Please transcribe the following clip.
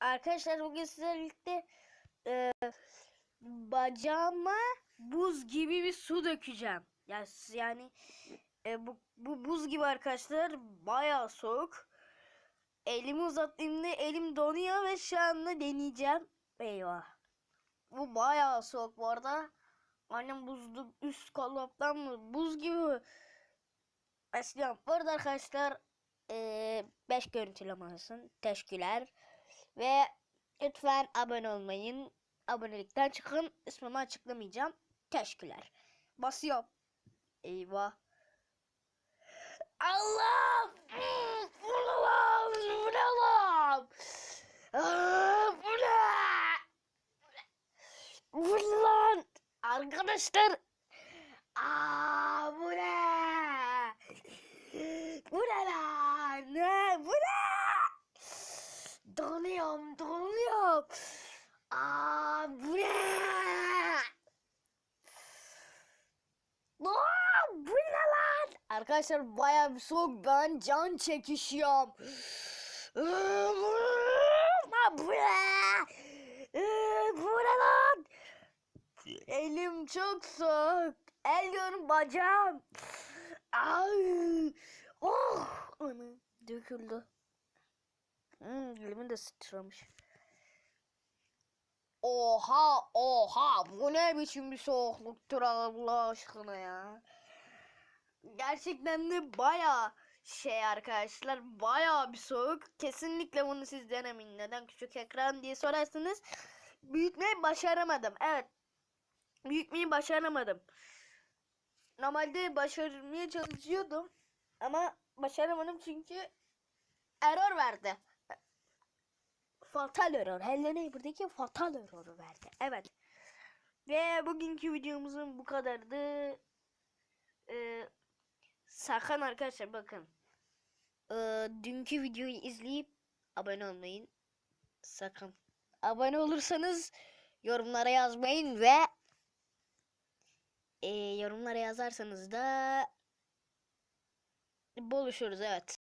Arkadaşlar bugün sizlerle birlikte e, bacağıma buz gibi bir su dökeceğim. Yani, yani e, bu, bu buz gibi arkadaşlar bayağı soğuk. Elimi uzattığımda elim donuyor ve şu anda deneyeceğim. Eyvah. Bu bayağı soğuk bu arada. Annem buzlu üst dolaptan mı buz gibi. Başlıyorum. Bu arada arkadaşlar 5 görüntüleme olsun. Teşekkürler. Ve lütfen abone olmayın. Abonelikten çıkın. İsmimi açıklamayacağım. Teşekkürler. Basıyorum. Eyvah. Allah! Bu ne lan? Bu ne lan? Bu ne? Bu lan? Arkadaşlar. Aa, bu ne? Bu ne lan? Ne? Bu ne? Donuyorum, donuyorum. Aa, bu ne? Aa, bu ne lan? Arkadaşlar bayağı bir soğuk. Ben can çekişiyorum. Aa, bu ne? Bu ne lan? Elim çok soğuk. El diyorum bacağım. Ay. Oh. Ana döküldü. Hmm, elimi de sıçramış. Oha oha bu ne biçim bir soğukluktur Allah aşkına ya. Gerçekten de baya şey arkadaşlar baya bir soğuk. Kesinlikle bunu siz denemeyin. Neden küçük ekran diye sorarsanız büyütmeyi başaramadım. Evet büyütmeyi başaramadım. Normalde başarmaya çalışıyordum ama başaramadım çünkü error verdi. Fatal error. Hello Neighbor'daki fatal error verdi. Evet. Ve bugünkü videomuzun bu kadardı. Ee, sakın arkadaşlar bakın. Ee, dünkü videoyu izleyip abone olmayın. Sakın. Abone olursanız yorumlara yazmayın ve e, yorumlara yazarsanız da buluşuruz evet.